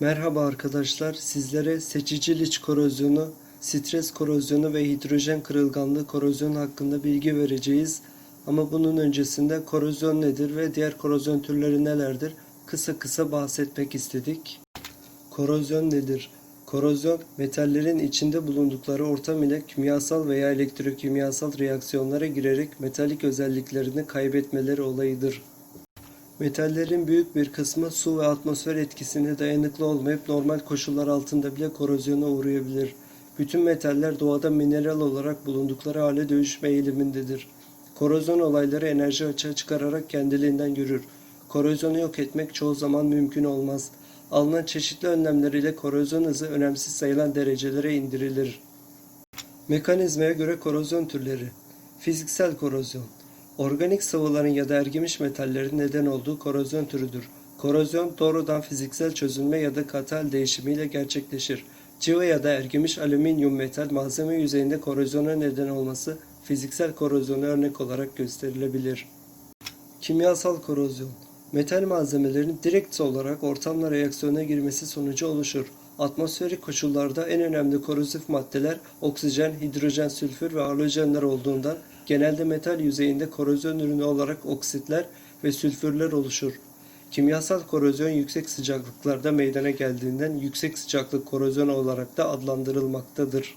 Merhaba arkadaşlar, sizlere seçici liç korozyonu, stres korozyonu ve hidrojen kırılganlığı korozyon hakkında bilgi vereceğiz. Ama bunun öncesinde korozyon nedir ve diğer korozyon türleri nelerdir kısa kısa bahsetmek istedik. Korozyon nedir? Korozyon, metallerin içinde bulundukları ortam ile kimyasal veya elektrokimyasal reaksiyonlara girerek metalik özelliklerini kaybetmeleri olayıdır. Metallerin büyük bir kısmı su ve atmosfer etkisine dayanıklı olmayıp normal koşullar altında bile korozyona uğrayabilir. Bütün metaller doğada mineral olarak bulundukları hale dönüşme eğilimindedir. Korozyon olayları enerji açığa çıkararak kendiliğinden yürür. Korozyonu yok etmek çoğu zaman mümkün olmaz. Alınan çeşitli önlemler ile korozyon hızı önemsiz sayılan derecelere indirilir. Mekanizmaya göre korozyon türleri Fiziksel korozyon Organik sıvıların ya da ergimiş metallerin neden olduğu korozyon türüdür. Korozyon doğrudan fiziksel çözünme ya da katal değişimiyle gerçekleşir. Civa ya da ergimiş alüminyum metal malzeme yüzeyinde korozyona neden olması fiziksel korozyona örnek olarak gösterilebilir. Kimyasal korozyon Metal malzemelerin direkt olarak ortamla reaksiyona girmesi sonucu oluşur. Atmosferik koşullarda en önemli korozif maddeler oksijen, hidrojen, sülfür ve halojenler olduğundan genelde metal yüzeyinde korozyon ürünü olarak oksitler ve sülfürler oluşur. Kimyasal korozyon yüksek sıcaklıklarda meydana geldiğinden yüksek sıcaklık korozyon olarak da adlandırılmaktadır.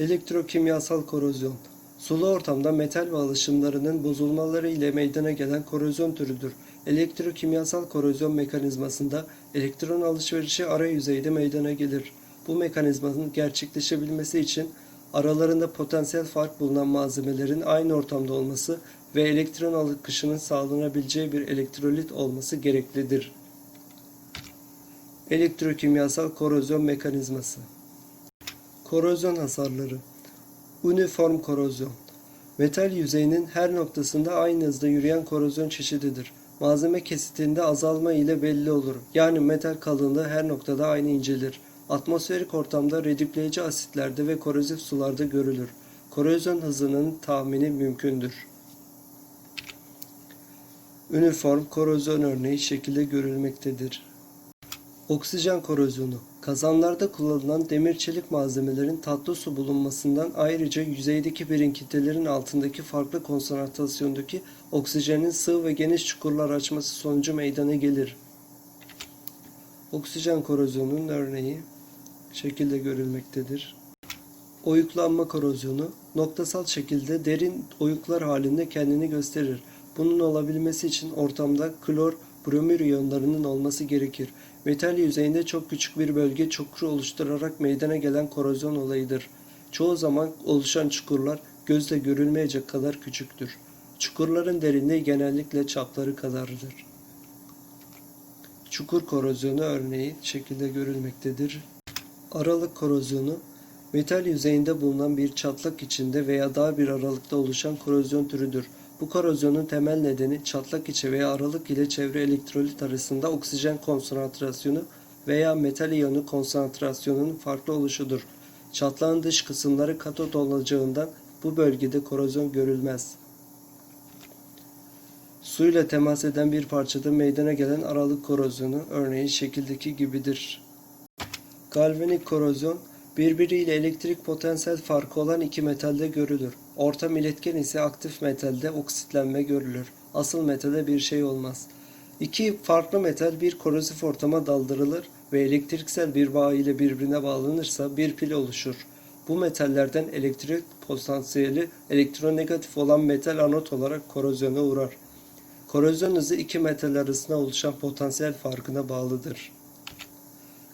Elektrokimyasal korozyon Sulu ortamda metal ve alışımlarının bozulmaları ile meydana gelen korozyon türüdür. Elektrokimyasal korozyon mekanizmasında elektron alışverişi ara yüzeyde meydana gelir. Bu mekanizmanın gerçekleşebilmesi için aralarında potansiyel fark bulunan malzemelerin aynı ortamda olması ve elektron akışının sağlanabileceği bir elektrolit olması gereklidir. Elektrokimyasal korozyon mekanizması Korozyon hasarları Uniform korozyon Metal yüzeyinin her noktasında aynı hızda yürüyen korozyon çeşididir. Malzeme kesitinde azalma ile belli olur. Yani metal kalınlığı her noktada aynı incelir. Atmosferik ortamda redükleyici asitlerde ve korozif sularda görülür. Korozyon hızının tahmini mümkündür. Uniform korozyon örneği şekilde görülmektedir. Oksijen korozyonu Kazanlarda kullanılan demir çelik malzemelerin tatlı su bulunmasından ayrıca yüzeydeki birinkitelerin altındaki farklı konsantrasyondaki oksijenin sığ ve geniş çukurlar açması sonucu meydana gelir. Oksijen korozyonunun örneği şekilde görülmektedir. Oyuklanma korozyonu noktasal şekilde derin oyuklar halinde kendini gösterir. Bunun olabilmesi için ortamda klor, bromür iyonlarının olması gerekir. Metal yüzeyinde çok küçük bir bölge çukur oluşturarak meydana gelen korozyon olayıdır. Çoğu zaman oluşan çukurlar gözle görülmeyecek kadar küçüktür. Çukurların derinliği genellikle çapları kadardır. Çukur korozyonu örneği şekilde görülmektedir. Aralık korozyonu metal yüzeyinde bulunan bir çatlak içinde veya daha bir aralıkta oluşan korozyon türüdür. Bu korozyonun temel nedeni çatlak içi veya aralık ile çevre elektrolit arasında oksijen konsantrasyonu veya metal iyonu konsantrasyonunun farklı oluşudur. Çatlağın dış kısımları katot olacağından bu bölgede korozyon görülmez. Suyla temas eden bir parçada meydana gelen aralık korozyonu örneğin şekildeki gibidir. Galvanik korozyon birbiriyle elektrik potansiyel farkı olan iki metalde görülür. Ortam iletken ise aktif metalde oksitlenme görülür. Asıl metalde bir şey olmaz. İki farklı metal bir korozif ortama daldırılır ve elektriksel bir bağ ile birbirine bağlanırsa bir pil oluşur. Bu metallerden elektrik potansiyeli elektronegatif olan metal anot olarak korozyona uğrar. Korozyon hızı iki metal arasında oluşan potansiyel farkına bağlıdır.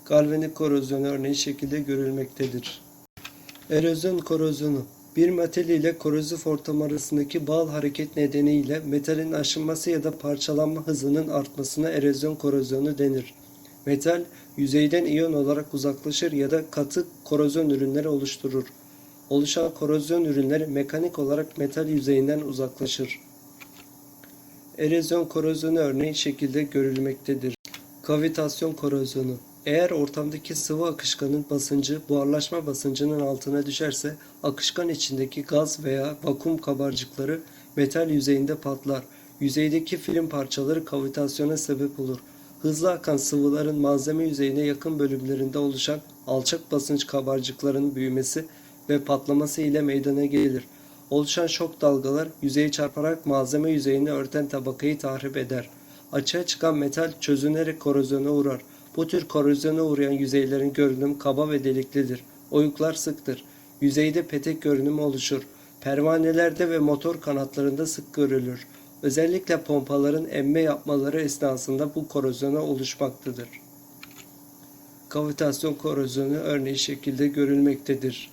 Galvanik korozyon örneği şekilde görülmektedir. Erozyon korozyonu bir metal ile korozif ortam arasındaki bağıl hareket nedeniyle metalin aşınması ya da parçalanma hızının artmasına erozyon korozyonu denir. Metal yüzeyden iyon olarak uzaklaşır ya da katı korozyon ürünleri oluşturur. Oluşan korozyon ürünleri mekanik olarak metal yüzeyinden uzaklaşır. Erozyon korozyonu örneği şekilde görülmektedir. Kavitasyon korozyonu eğer ortamdaki sıvı akışkanın basıncı buharlaşma basıncının altına düşerse akışkan içindeki gaz veya vakum kabarcıkları metal yüzeyinde patlar. Yüzeydeki film parçaları kavitasyona sebep olur. Hızlı akan sıvıların malzeme yüzeyine yakın bölümlerinde oluşan alçak basınç kabarcıklarının büyümesi ve patlaması ile meydana gelir. Oluşan şok dalgalar yüzeyi çarparak malzeme yüzeyini örten tabakayı tahrip eder. Açığa çıkan metal çözünerek korozyona uğrar. Bu tür korozyona uğrayan yüzeylerin görünümü kaba ve deliklidir. Oyuklar sıktır. Yüzeyde petek görünümü oluşur. Pervanelerde ve motor kanatlarında sık görülür. Özellikle pompaların emme yapmaları esnasında bu korozyona oluşmaktadır. Kavitasyon korozyonu örneği şekilde görülmektedir.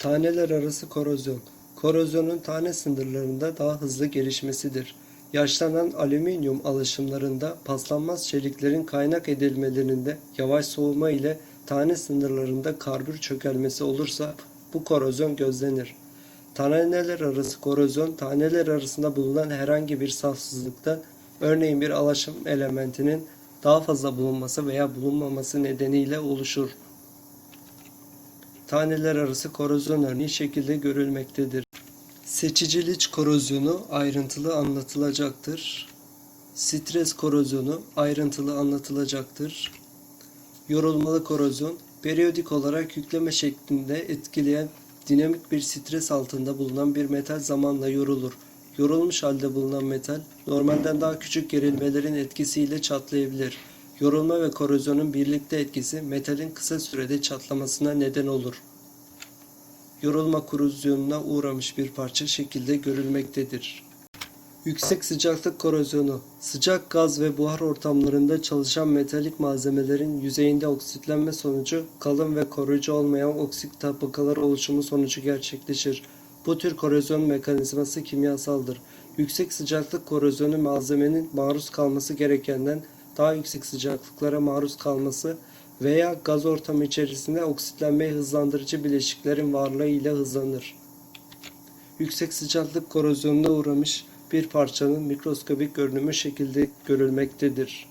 Taneler arası korozyon. Korozyonun tane sınırlarında daha hızlı gelişmesidir. Yaşlanan alüminyum alaşımlarında paslanmaz çeliklerin kaynak edilmelerinde yavaş soğuma ile tane sınırlarında karbür çökelmesi olursa bu korozyon gözlenir. Taneler arası korozyon taneler arasında bulunan herhangi bir safsızlıkta örneğin bir alaşım elementinin daha fazla bulunması veya bulunmaması nedeniyle oluşur. Taneler arası korozyon örneği şekilde görülmektedir. Seçici liç korozyonu ayrıntılı anlatılacaktır. Stres korozyonu ayrıntılı anlatılacaktır. Yorulmalı korozyon periyodik olarak yükleme şeklinde etkileyen dinamik bir stres altında bulunan bir metal zamanla yorulur. Yorulmuş halde bulunan metal normalden daha küçük gerilmelerin etkisiyle çatlayabilir. Yorulma ve korozyonun birlikte etkisi metalin kısa sürede çatlamasına neden olur. Yorulma korozyonuna uğramış bir parça şekilde görülmektedir. Yüksek sıcaklık korozyonu, sıcak gaz ve buhar ortamlarında çalışan metalik malzemelerin yüzeyinde oksitlenme sonucu kalın ve koruyucu olmayan oksit tabakalar oluşumu sonucu gerçekleşir. Bu tür korozyon mekanizması kimyasaldır. Yüksek sıcaklık korozyonu malzemenin maruz kalması gerekenden daha yüksek sıcaklıklara maruz kalması veya gaz ortamı içerisinde oksitlenmeyi hızlandırıcı bileşiklerin varlığı ile hızlanır. Yüksek sıcaklık korozyonuna uğramış bir parçanın mikroskobik görünümü şekilde görülmektedir.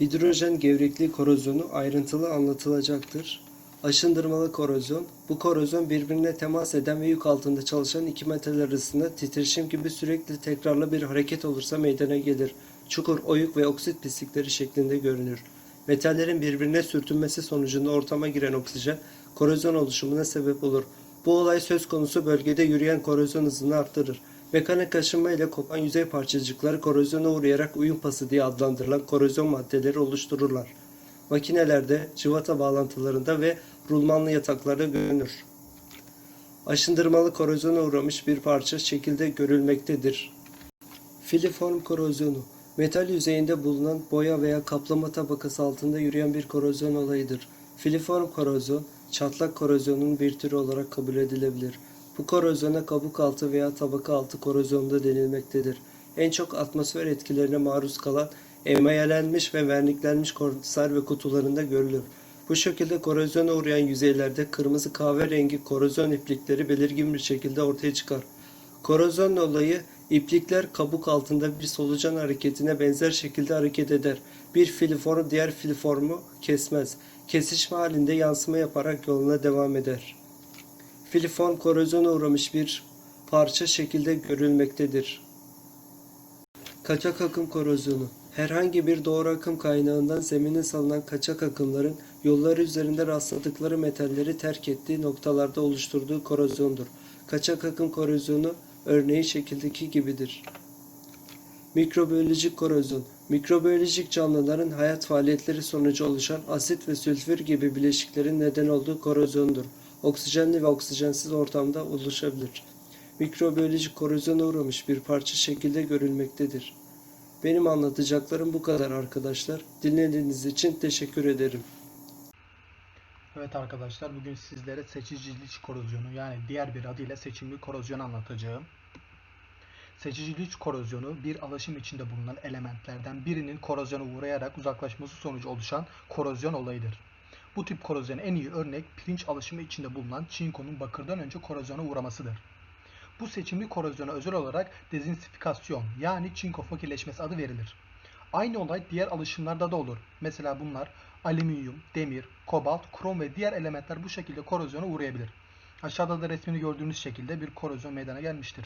Hidrojen gevrekliği korozyonu ayrıntılı anlatılacaktır. Aşındırmalı korozyon, bu korozyon birbirine temas eden ve yük altında çalışan iki metal arasında titreşim gibi sürekli tekrarlı bir hareket olursa meydana gelir. Çukur, oyuk ve oksit pislikleri şeklinde görünür. Metallerin birbirine sürtünmesi sonucunda ortama giren oksijen korozyon oluşumuna sebep olur. Bu olay söz konusu bölgede yürüyen korozyon hızını arttırır. Mekanik aşınma ile kopan yüzey parçacıkları korozyona uğrayarak uyum pası diye adlandırılan korozyon maddeleri oluştururlar. Makinelerde, cıvata bağlantılarında ve rulmanlı yataklarda görünür. Aşındırmalı korozyona uğramış bir parça şekilde görülmektedir. Filiform korozyonu Metal yüzeyinde bulunan boya veya kaplama tabakası altında yürüyen bir korozyon olayıdır. Filiform korozyon, çatlak korozyonun bir türü olarak kabul edilebilir. Bu korozyona kabuk altı veya tabaka altı korozyonda denilmektedir. En çok atmosfer etkilerine maruz kalan emayelenmiş ve verniklenmiş konser ve kutularında görülür. Bu şekilde korozyona uğrayan yüzeylerde kırmızı kahverengi korozyon iplikleri belirgin bir şekilde ortaya çıkar. Korozyon olayı iplikler kabuk altında bir solucan hareketine benzer şekilde hareket eder. Bir filiform diğer filiformu kesmez. Kesişme halinde yansıma yaparak yoluna devam eder. Filiform korozyona uğramış bir parça şekilde görülmektedir. Kaçak akım korozyonu Herhangi bir doğru akım kaynağından zemine salınan kaçak akımların yolları üzerinde rastladıkları metalleri terk ettiği noktalarda oluşturduğu korozyondur. Kaçak akım korozyonu örneği şekildeki gibidir. Mikrobiyolojik korozyon Mikrobiyolojik canlıların hayat faaliyetleri sonucu oluşan asit ve sülfür gibi bileşiklerin neden olduğu korozyondur. Oksijenli ve oksijensiz ortamda oluşabilir. Mikrobiyolojik korozyona uğramış bir parça şekilde görülmektedir. Benim anlatacaklarım bu kadar arkadaşlar. Dinlediğiniz için teşekkür ederim. Evet arkadaşlar bugün sizlere seçicilik korozyonu yani diğer bir adıyla seçimli korozyon anlatacağım. Seçicilik korozyonu bir alaşım içinde bulunan elementlerden birinin korozyona uğrayarak uzaklaşması sonucu oluşan korozyon olayıdır. Bu tip korozyona en iyi örnek pirinç alaşımı içinde bulunan çinkonun bakırdan önce korozyona uğramasıdır. Bu seçimli korozyona özel olarak dezinsifikasyon yani çinko fakirleşmesi adı verilir. Aynı olay diğer alışımlarda da olur. Mesela bunlar alüminyum, demir, kobalt, krom ve diğer elementler bu şekilde korozyona uğrayabilir. Aşağıda da resmini gördüğünüz şekilde bir korozyon meydana gelmiştir.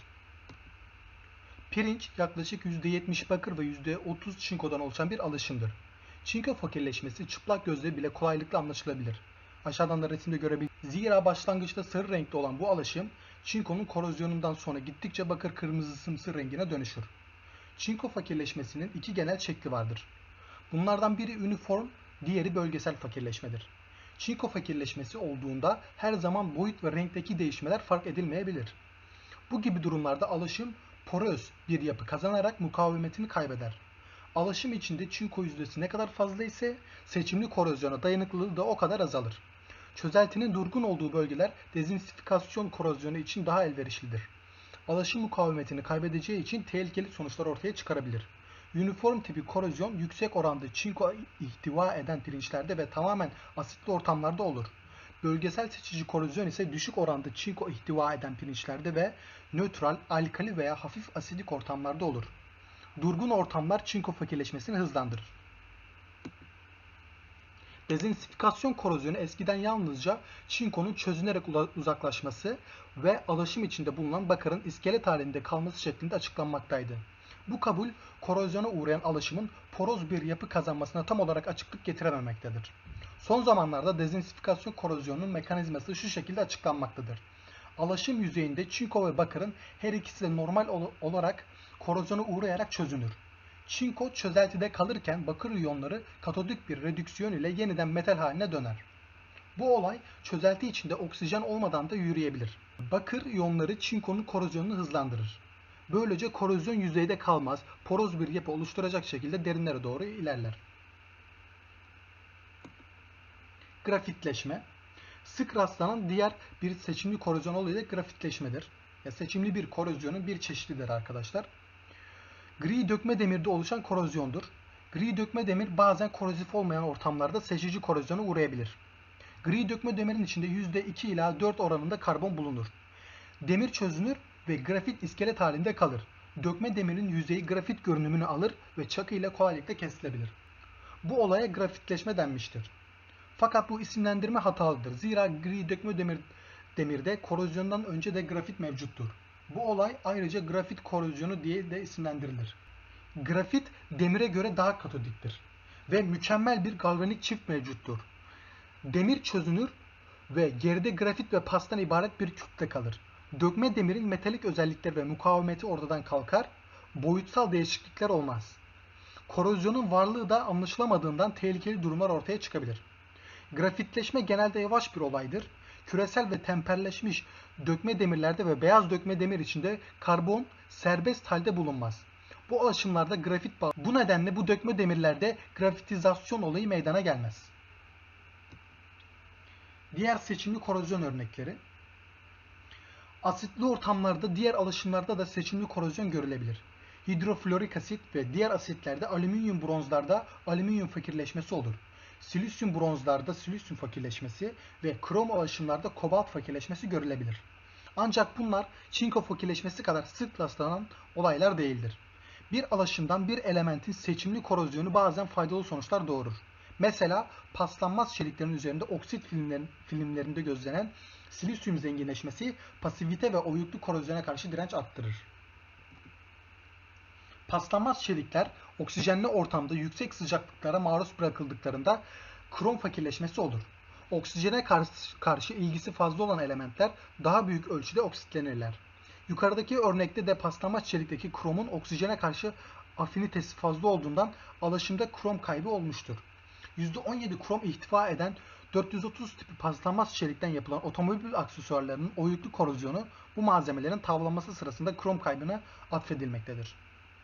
Pirinç yaklaşık %70 bakır ve %30 çinkodan oluşan bir alışımdır. Çinko fakirleşmesi çıplak gözle bile kolaylıkla anlaşılabilir. Aşağıdan da resimde görebilirsiniz. Zira başlangıçta sarı renkte olan bu alışım çinkonun korozyonundan sonra gittikçe bakır kırmızısımsı rengine dönüşür. Çinko fakirleşmesinin iki genel şekli vardır. Bunlardan biri üniform, diğeri bölgesel fakirleşmedir. Çinko fakirleşmesi olduğunda her zaman boyut ve renkteki değişmeler fark edilmeyebilir. Bu gibi durumlarda alışım poröz bir yapı kazanarak mukavemetini kaybeder. Alaşım içinde çinko yüzdesi ne kadar fazla ise seçimli korozyona dayanıklılığı da o kadar azalır. Çözeltinin durgun olduğu bölgeler dezinsifikasyon korozyonu için daha elverişlidir. Alaşım mukavemetini kaybedeceği için tehlikeli sonuçlar ortaya çıkarabilir. Uniform tipi korozyon yüksek oranda çinko ihtiva eden pirinçlerde ve tamamen asitli ortamlarda olur. Bölgesel seçici korozyon ise düşük oranda çinko ihtiva eden pirinçlerde ve nötral, alkali veya hafif asidik ortamlarda olur. Durgun ortamlar çinko fakirleşmesini hızlandırır. Dezinsifikasyon korozyonu eskiden yalnızca çinkonun çözünerek uzaklaşması ve alaşım içinde bulunan bakırın iskelet halinde kalması şeklinde açıklanmaktaydı. Bu kabul korozyona uğrayan alaşımın poroz bir yapı kazanmasına tam olarak açıklık getirememektedir. Son zamanlarda dezinsifikasyon korozyonunun mekanizması şu şekilde açıklanmaktadır. Alaşım yüzeyinde çinko ve bakırın her ikisi de normal ol- olarak korozyona uğrayarak çözünür. Çinko çözeltide kalırken bakır iyonları katodik bir redüksiyon ile yeniden metal haline döner. Bu olay çözelti içinde oksijen olmadan da yürüyebilir. Bakır iyonları çinkonun korozyonunu hızlandırır. Böylece korozyon yüzeyde kalmaz, poroz bir yapı oluşturacak şekilde derinlere doğru ilerler. Grafitleşme Sık rastlanan diğer bir seçimli korozyon olayı da grafitleşmedir. Ya seçimli bir korozyonun bir çeşididir arkadaşlar. Gri dökme demirde oluşan korozyondur. Gri dökme demir bazen korozif olmayan ortamlarda seçici korozyona uğrayabilir. Gri dökme demirin içinde %2 ila 4 oranında karbon bulunur. Demir çözünür ve grafit iskelet halinde kalır. Dökme demirin yüzeyi grafit görünümünü alır ve çakı ile kolaylıkla kesilebilir. Bu olaya grafitleşme denmiştir. Fakat bu isimlendirme hatalıdır. Zira gri dökme demir, demirde korozyondan önce de grafit mevcuttur. Bu olay ayrıca grafit korozyonu diye de isimlendirilir. Grafit demire göre daha katodiktir ve mükemmel bir galvanik çift mevcuttur. Demir çözünür ve geride grafit ve pastan ibaret bir kütle kalır. Dökme demirin metalik özellikleri ve mukavemeti ortadan kalkar, boyutsal değişiklikler olmaz. Korozyonun varlığı da anlaşılamadığından tehlikeli durumlar ortaya çıkabilir. Grafitleşme genelde yavaş bir olaydır. Küresel ve temperleşmiş dökme demirlerde ve beyaz dökme demir içinde karbon serbest halde bulunmaz. Bu alaşımlarda grafit bağ. Bu nedenle bu dökme demirlerde grafitizasyon olayı meydana gelmez. Diğer seçimli korozyon örnekleri Asitli ortamlarda diğer alaşımlarda da seçimli korozyon görülebilir. Hidroflorik asit ve diğer asitlerde alüminyum bronzlarda alüminyum fakirleşmesi olur. Silisyum bronzlarda silisyum fakirleşmesi ve krom alaşımlarda kobalt fakirleşmesi görülebilir. Ancak bunlar çinko fakirleşmesi kadar sık rastlanan olaylar değildir. Bir alaşımdan bir elementin seçimli korozyonu bazen faydalı sonuçlar doğurur. Mesela paslanmaz çeliklerin üzerinde oksit filmlerin, filmlerinde gözlenen silisyum zenginleşmesi pasivite ve oyuklu korozyona karşı direnç arttırır. Paslanmaz çelikler oksijenli ortamda yüksek sıcaklıklara maruz bırakıldıklarında krom fakirleşmesi olur. Oksijene karşı, karşı ilgisi fazla olan elementler daha büyük ölçüde oksitlenirler. Yukarıdaki örnekte de paslanmaz çelikteki kromun oksijene karşı afinitesi fazla olduğundan alaşımda krom kaybı olmuştur. %17 krom ihtiva eden 430 tipi paslanmaz çelikten yapılan otomobil aksesuarlarının oyuklu korozyonu bu malzemelerin tavlanması sırasında krom kaybına atfedilmektedir.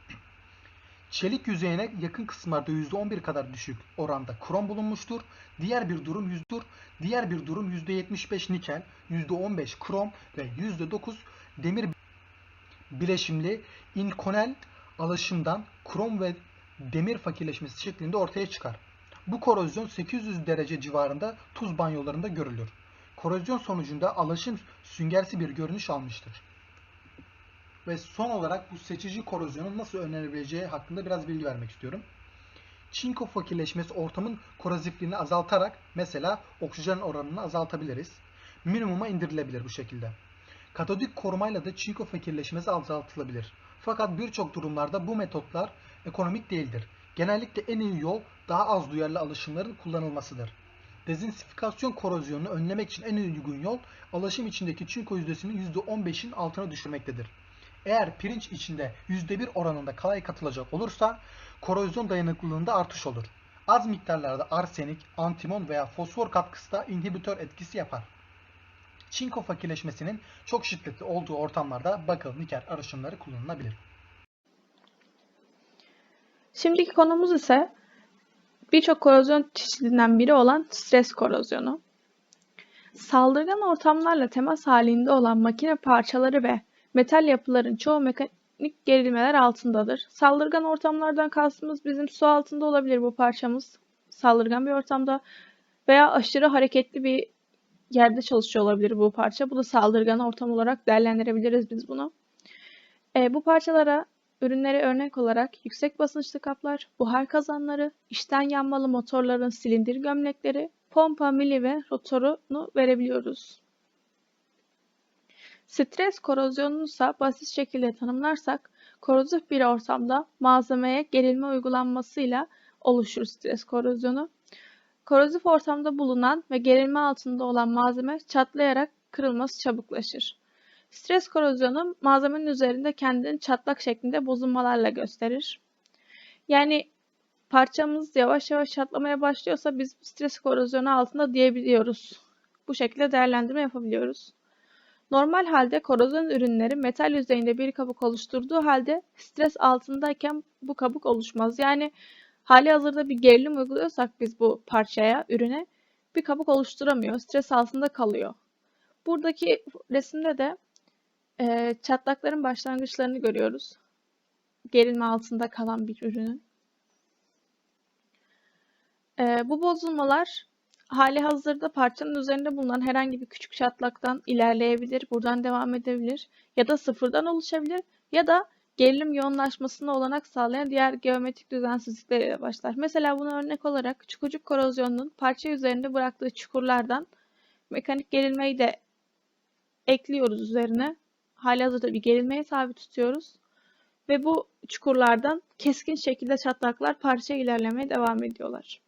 Çelik yüzeyine yakın kısımlarda %11 kadar düşük oranda krom bulunmuştur. Diğer bir durum %dur. Diğer bir durum %75 nikel, %15 krom ve %9 demir bileşimli inkonel alaşımdan krom ve demir fakirleşmesi şeklinde ortaya çıkar. Bu korozyon 800 derece civarında tuz banyolarında görülür. Korozyon sonucunda alaşım süngersi bir görünüş almıştır. Ve son olarak bu seçici korozyonun nasıl önlenebileceği hakkında biraz bilgi vermek istiyorum. Çinko fakirleşmesi ortamın korozifliğini azaltarak mesela oksijen oranını azaltabiliriz. Minimuma indirilebilir bu şekilde. Katodik korumayla da çinko fakirleşmesi azaltılabilir. Fakat birçok durumlarda bu metotlar ekonomik değildir. Genellikle en iyi yol daha az duyarlı alışımların kullanılmasıdır. Dezinsifikasyon korozyonunu önlemek için en uygun yol alaşım içindeki çinko yüzdesini %15'in altına düşürmektedir. Eğer pirinç içinde %1 oranında kalay katılacak olursa korozyon dayanıklılığında artış olur. Az miktarlarda arsenik, antimon veya fosfor katkısı da inhibitör etkisi yapar. Çinko fakirleşmesinin çok şiddetli olduğu ortamlarda bakıl nikel arışımları kullanılabilir. Şimdiki konumuz ise birçok korozyon çeşidinden biri olan stres korozyonu. Saldırgan ortamlarla temas halinde olan makine parçaları ve metal yapıların çoğu mekanik gerilmeler altındadır. Saldırgan ortamlardan kastımız bizim su altında olabilir bu parçamız. Saldırgan bir ortamda veya aşırı hareketli bir yerde çalışıyor olabilir bu parça. Bu da saldırgan ortam olarak değerlendirebiliriz biz bunu. E, bu parçalara ürünlere örnek olarak yüksek basınçlı kaplar, buhar kazanları, içten yanmalı motorların silindir gömlekleri, pompa, mili ve rotorunu verebiliyoruz. Stres korozyonunu ise basit şekilde tanımlarsak, korozif bir ortamda malzemeye gerilme uygulanmasıyla oluşur stres korozyonu. Korozif ortamda bulunan ve gerilme altında olan malzeme çatlayarak kırılması çabuklaşır. Stres korozyonu malzemenin üzerinde kendini çatlak şeklinde bozulmalarla gösterir. Yani parçamız yavaş yavaş çatlamaya başlıyorsa biz stres korozyonu altında diyebiliyoruz. Bu şekilde değerlendirme yapabiliyoruz. Normal halde korozyon ürünleri metal yüzeyinde bir kabuk oluşturduğu halde stres altındayken bu kabuk oluşmaz. Yani hali hazırda bir gerilim uyguluyorsak biz bu parçaya, ürüne bir kabuk oluşturamıyor. Stres altında kalıyor. Buradaki resimde de e, çatlakların başlangıçlarını görüyoruz. Gerilme altında kalan bir ürünün. E, bu bozulmalar hali hazırda parçanın üzerinde bulunan herhangi bir küçük çatlaktan ilerleyebilir, buradan devam edebilir ya da sıfırdan oluşabilir ya da gerilim yoğunlaşmasına olanak sağlayan diğer geometrik düzensizliklerle başlar. Mesela buna örnek olarak çukurcuk korozyonunun parça üzerinde bıraktığı çukurlardan mekanik gerilmeyi de ekliyoruz üzerine. Halihazırda bir gerilmeye tabi tutuyoruz. Ve bu çukurlardan keskin şekilde çatlaklar parça ilerlemeye devam ediyorlar.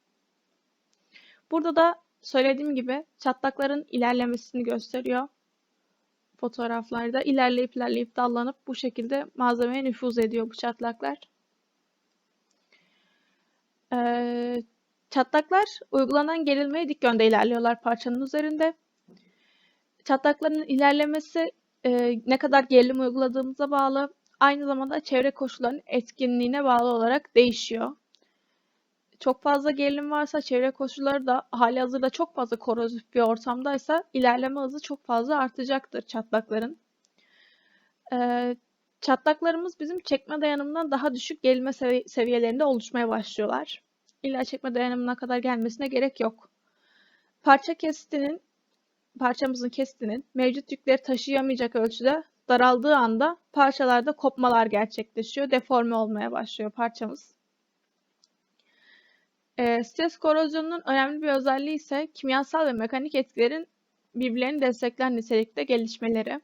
Burada da söylediğim gibi çatlakların ilerlemesini gösteriyor. Fotoğraflarda ilerleyip ilerleyip dallanıp bu şekilde malzemeye nüfuz ediyor bu çatlaklar. Ee, çatlaklar uygulanan gerilmeye dik yönde ilerliyorlar parçanın üzerinde. Çatlakların ilerlemesi e, ne kadar gerilim uyguladığımıza bağlı, aynı zamanda çevre koşullarının etkinliğine bağlı olarak değişiyor. Çok fazla gerilim varsa çevre koşulları da hali hazırda çok fazla korozif bir ortamdaysa ilerleme hızı çok fazla artacaktır çatlakların. Ee, çatlaklarımız bizim çekme dayanımından daha düşük gerilme sevi- seviyelerinde oluşmaya başlıyorlar. İlla çekme dayanımına kadar gelmesine gerek yok. Parça kesitinin parçamızın kesitinin mevcut yükleri taşıyamayacak ölçüde daraldığı anda parçalarda kopmalar gerçekleşiyor. Deforme olmaya başlıyor parçamız. E, stres korozyonunun önemli bir özelliği ise kimyasal ve mekanik etkilerin birbirlerini destekler nitelikte gelişmeleri.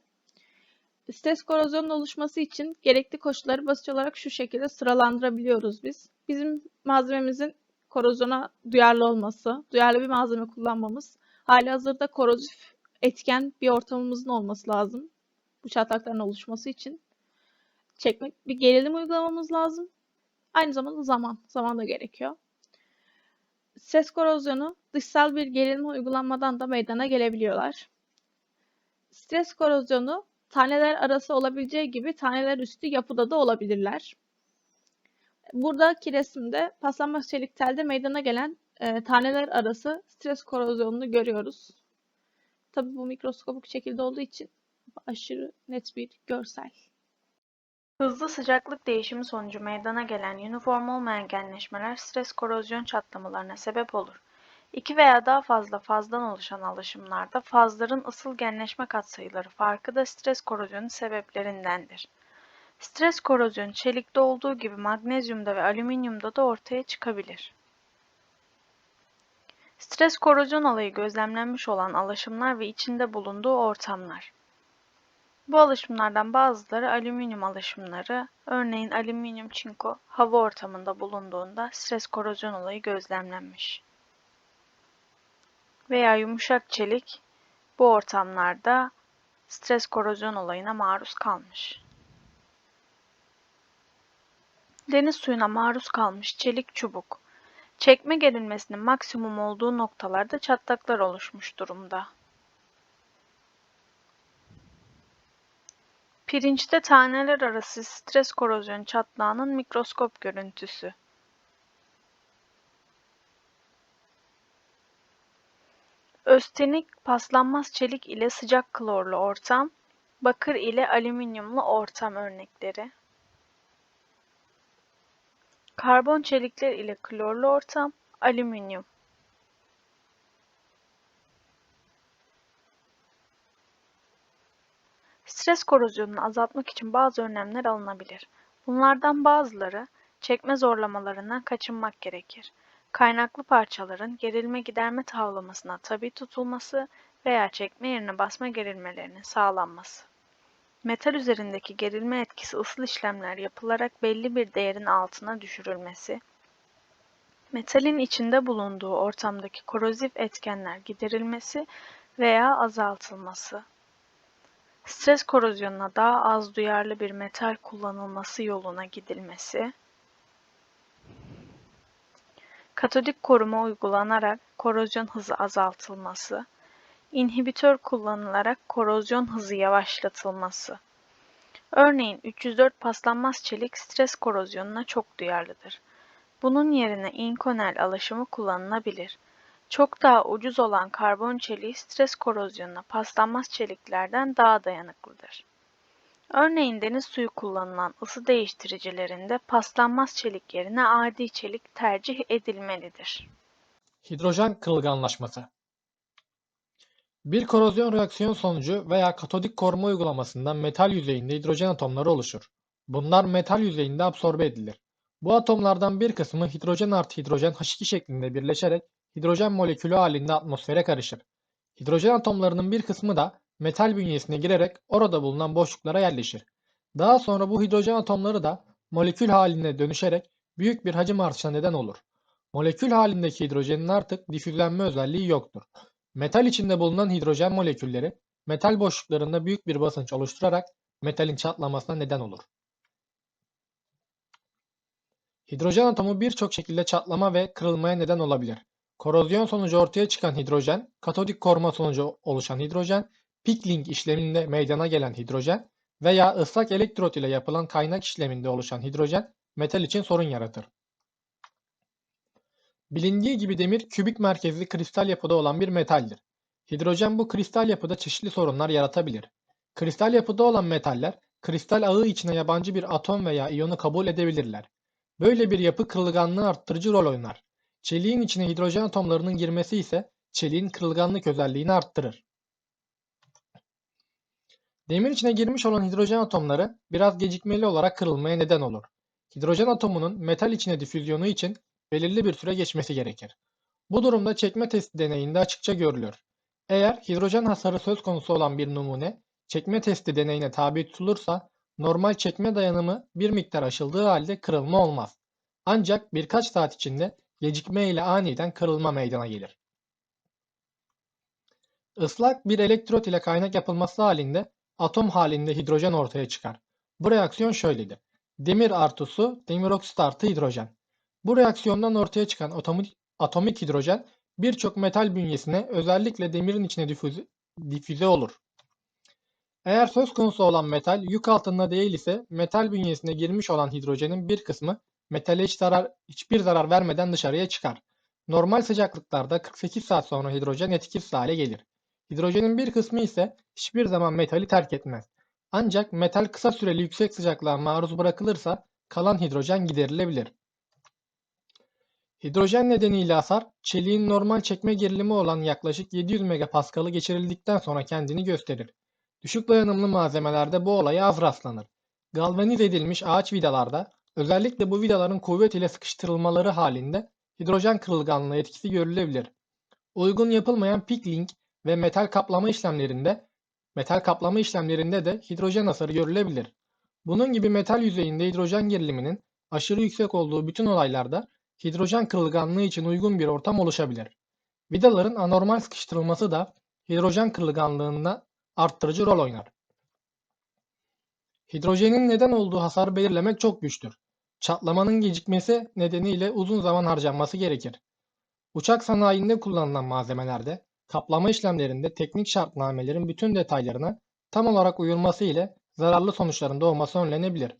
Stres korozyonun oluşması için gerekli koşulları basit olarak şu şekilde sıralandırabiliyoruz biz. Bizim malzememizin korozyona duyarlı olması, duyarlı bir malzeme kullanmamız, hali hazırda korozif etken bir ortamımızın olması lazım. Bu çatlakların oluşması için. Çekmek, bir gerilim uygulamamız lazım. Aynı zamanda zaman, zaman da gerekiyor. Ses korozyonu dışsal bir gerilme uygulanmadan da meydana gelebiliyorlar. Stres korozyonu taneler arası olabileceği gibi taneler üstü yapıda da olabilirler. Buradaki resimde paslanmaz çelik telde meydana gelen e, taneler arası stres korozyonunu görüyoruz. Tabii bu mikroskopik şekilde olduğu için aşırı net bir görsel. Hızlı sıcaklık değişimi sonucu meydana gelen üniform olmayan genleşmeler stres korozyon çatlamalarına sebep olur. İki veya daha fazla fazdan oluşan alaşımlarda fazların ısıl genleşme katsayıları farkı da stres korozyonu sebeplerindendir. Stres korozyonu çelikte olduğu gibi magnezyumda ve alüminyumda da ortaya çıkabilir. Stres korozyon alayı gözlemlenmiş olan alaşımlar ve içinde bulunduğu ortamlar. Bu alışımlardan bazıları alüminyum alışımları, örneğin alüminyum çinko hava ortamında bulunduğunda stres korozyon olayı gözlemlenmiş. Veya yumuşak çelik bu ortamlarda stres korozyon olayına maruz kalmış. Deniz suyuna maruz kalmış çelik çubuk, çekme gerilmesinin maksimum olduğu noktalarda çatlaklar oluşmuş durumda. Pirinçte taneler arası stres korozyon çatlağının mikroskop görüntüsü. Östenik paslanmaz çelik ile sıcak klorlu ortam, bakır ile alüminyumlu ortam örnekleri. Karbon çelikler ile klorlu ortam, alüminyum. Stres korozyonunu azaltmak için bazı önlemler alınabilir. Bunlardan bazıları çekme zorlamalarından kaçınmak gerekir. Kaynaklı parçaların gerilme giderme tavlamasına tabi tutulması veya çekme yerine basma gerilmelerinin sağlanması. Metal üzerindeki gerilme etkisi ısıl işlemler yapılarak belli bir değerin altına düşürülmesi, metalin içinde bulunduğu ortamdaki korozif etkenler giderilmesi veya azaltılması. Stres korozyonuna daha az duyarlı bir metal kullanılması yoluna gidilmesi, katodik koruma uygulanarak korozyon hızı azaltılması, inhibitör kullanılarak korozyon hızı yavaşlatılması. Örneğin 304 paslanmaz çelik stres korozyonuna çok duyarlıdır. Bunun yerine inkonel alaşımı kullanılabilir. Çok daha ucuz olan karbon çeliği stres korozyonuna paslanmaz çeliklerden daha dayanıklıdır. Örneğin deniz suyu kullanılan ısı değiştiricilerinde paslanmaz çelik yerine adi çelik tercih edilmelidir. Hidrojen kırılganlaşması Bir korozyon reaksiyon sonucu veya katodik koruma uygulamasında metal yüzeyinde hidrojen atomları oluşur. Bunlar metal yüzeyinde absorbe edilir. Bu atomlardan bir kısmı hidrojen artı hidrojen H2 şeklinde birleşerek hidrojen molekülü halinde atmosfere karışır. Hidrojen atomlarının bir kısmı da metal bünyesine girerek orada bulunan boşluklara yerleşir. Daha sonra bu hidrojen atomları da molekül haline dönüşerek büyük bir hacim artışına neden olur. Molekül halindeki hidrojenin artık difüzlenme özelliği yoktur. Metal içinde bulunan hidrojen molekülleri metal boşluklarında büyük bir basınç oluşturarak metalin çatlamasına neden olur. Hidrojen atomu birçok şekilde çatlama ve kırılmaya neden olabilir. Korozyon sonucu ortaya çıkan hidrojen, katodik koruma sonucu oluşan hidrojen, pickling işleminde meydana gelen hidrojen veya ıslak elektrot ile yapılan kaynak işleminde oluşan hidrojen metal için sorun yaratır. Bilindiği gibi demir kübik merkezli kristal yapıda olan bir metaldir. Hidrojen bu kristal yapıda çeşitli sorunlar yaratabilir. Kristal yapıda olan metaller, kristal ağı içine yabancı bir atom veya iyonu kabul edebilirler. Böyle bir yapı kırılganlığı arttırıcı rol oynar. Çeliğin içine hidrojen atomlarının girmesi ise çeliğin kırılganlık özelliğini arttırır. Demir içine girmiş olan hidrojen atomları biraz gecikmeli olarak kırılmaya neden olur. Hidrojen atomunun metal içine difüzyonu için belirli bir süre geçmesi gerekir. Bu durumda çekme testi deneyinde açıkça görülür. Eğer hidrojen hasarı söz konusu olan bir numune çekme testi deneyine tabi tutulursa normal çekme dayanımı bir miktar aşıldığı halde kırılma olmaz. Ancak birkaç saat içinde gecikme ile aniden kırılma meydana gelir. Islak bir elektrot ile kaynak yapılması halinde atom halinde hidrojen ortaya çıkar. Bu reaksiyon şöyledir. Demir artı su, demir oksit artı hidrojen. Bu reaksiyondan ortaya çıkan atomik, hidrojen birçok metal bünyesine özellikle demirin içine difüze, difüze olur. Eğer söz konusu olan metal yük altında değil ise metal bünyesine girmiş olan hidrojenin bir kısmı metale hiç zarar, hiçbir zarar vermeden dışarıya çıkar. Normal sıcaklıklarda 48 saat sonra hidrojen etkisiz hale gelir. Hidrojenin bir kısmı ise hiçbir zaman metali terk etmez. Ancak metal kısa süreli yüksek sıcaklığa maruz bırakılırsa kalan hidrojen giderilebilir. Hidrojen nedeniyle hasar, çeliğin normal çekme gerilimi olan yaklaşık 700 MPa'ı geçirildikten sonra kendini gösterir. Düşük dayanımlı malzemelerde bu olaya az rastlanır. Galvanize edilmiş ağaç vidalarda, özellikle bu vidaların kuvvet ile sıkıştırılmaları halinde hidrojen kırılganlığı etkisi görülebilir. Uygun yapılmayan pickling ve metal kaplama işlemlerinde Metal kaplama işlemlerinde de hidrojen hasarı görülebilir. Bunun gibi metal yüzeyinde hidrojen geriliminin aşırı yüksek olduğu bütün olaylarda hidrojen kırılganlığı için uygun bir ortam oluşabilir. Vidaların anormal sıkıştırılması da hidrojen kırılganlığında arttırıcı rol oynar. Hidrojenin neden olduğu hasarı belirlemek çok güçtür. Çatlamanın gecikmesi nedeniyle uzun zaman harcanması gerekir. Uçak sanayinde kullanılan malzemelerde, kaplama işlemlerinde teknik şartnamelerin bütün detaylarına tam olarak uyulması ile zararlı sonuçların doğması önlenebilir.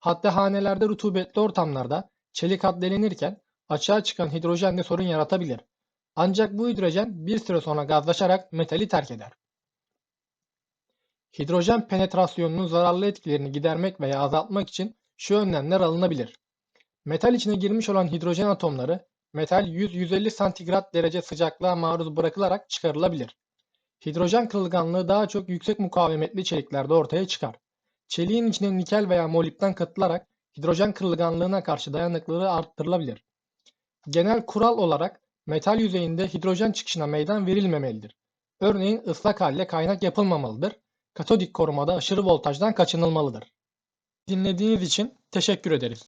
Hatta hanelerde rutubetli ortamlarda çelik hat delinirken açığa çıkan hidrojen de sorun yaratabilir. Ancak bu hidrojen bir süre sonra gazlaşarak metali terk eder. Hidrojen penetrasyonunun zararlı etkilerini gidermek veya azaltmak için şu önlemler alınabilir. Metal içine girmiş olan hidrojen atomları metal 100-150 santigrat derece sıcaklığa maruz bırakılarak çıkarılabilir. Hidrojen kırılganlığı daha çok yüksek mukavemetli çeliklerde ortaya çıkar. Çeliğin içine nikel veya molibden katılarak hidrojen kırılganlığına karşı dayanıklılığı arttırılabilir. Genel kural olarak metal yüzeyinde hidrojen çıkışına meydan verilmemelidir. Örneğin ıslak halde kaynak yapılmamalıdır. Katodik korumada aşırı voltajdan kaçınılmalıdır. Dinlediğiniz için teşekkür ederiz.